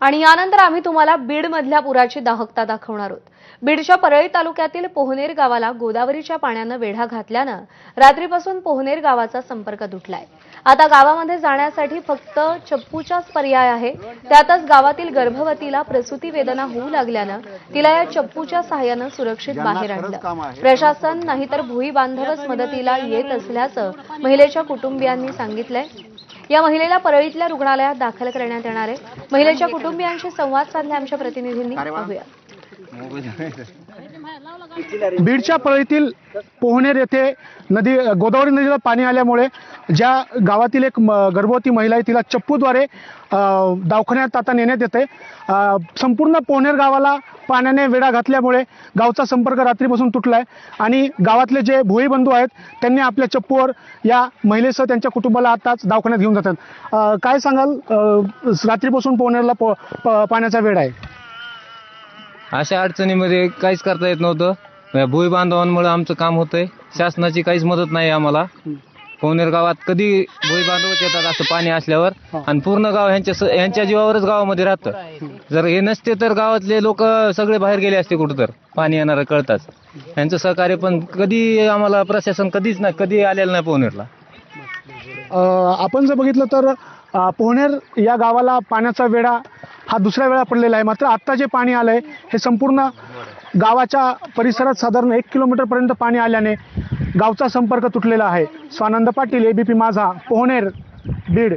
आणि यानंतर आम्ही तुम्हाला बीडमधल्या पुराची दाहकता दाखवणार आहोत. बीडच्या परळी तालुक्यातील पोहनेर गावाला गोदावरीच्या पाण्यानं वेढा घातल्यानं रात्रीपासून पोहनेर गावाचा संपर्क तुटलाय. आता गावामध्ये जाण्यासाठी फक्त चप्पूचाच पर्याय आहे. त्यातच गावातील गर्भवतीला प्रसूती वेदना होऊ लागल्यानं तिला या चप्पूच्या सहाय्यानं सुरक्षित बाहेर आणलं. प्रशासन नाहीतर भुई बांधवच मदतीला येत असल्याचं महिलेच्या कुटुंबियांनी सांगितलंय. या महिलेला परळीतल्या रुग्णालयात दाखल करण्यात येणार आहे. महिलेच्या कुटुंबियांशी संवाद साधले आमच्या प्रतिनिधींनी. पाहूया बीडच्या पळीतील पोहनेर येथे नदी गोदावरी नदीला पाणी आल्यामुळे ज्या गावातील एक म- गर्भवती महिला आहे तिला चप्पूद्वारे दवाखान्यात आता नेण्यात येते. संपूर्ण पोहनेर गावाला पाण्याने वेढा घातल्यामुळे गावचा संपर्क रात्रीपासून तुटला आहे आणि गावातले जे भोई बंधू आहेत त्यांनी आपल्या चप्पूवर या महिलेसह त्यांच्या कुटुंबाला आताच दवाखान्यात घेऊन जातात. काय सांगाल? रात्रीपासून पोहनेरला पो- प- पाण्याचा वेढा आहे. अशा अडचणीमध्ये काहीच करता येत नव्हतं. भुई बांधवांमुळे आमचं काम होतंय. शासनाची काहीच मदत नाही आम्हाला. पवनेर गावात कधी भुई बांधवच येतात असं पाणी असल्यावर आणि पूर्ण गाव ह्यांच्या स- ह्यांच्या जीवावरच गावामध्ये राहतं. जर हे नसते तर गावातले लोक सगळे बाहेर गेले असते कुठं तर पाणी येणारं कळताच. यांचं सहकार्य पण कधी आम्हाला प्रशासन कधीच नाही कधी आलेलं नाही पवनेरला आपण जर बघितलं तर पोहनेर या गावाला पाण्याचा वेढा हा दुसऱ्या वेळा पडलेला आहे. मात्र आत्ता जे पाणी आलं आहे हे संपूर्ण गावाच्या परिसरात साधारण एक किलोमीटरपर्यंत पाणी आल्याने गावचा संपर्क तुटलेला आहे. Swanand Patil A B P Majha Pohner Beed.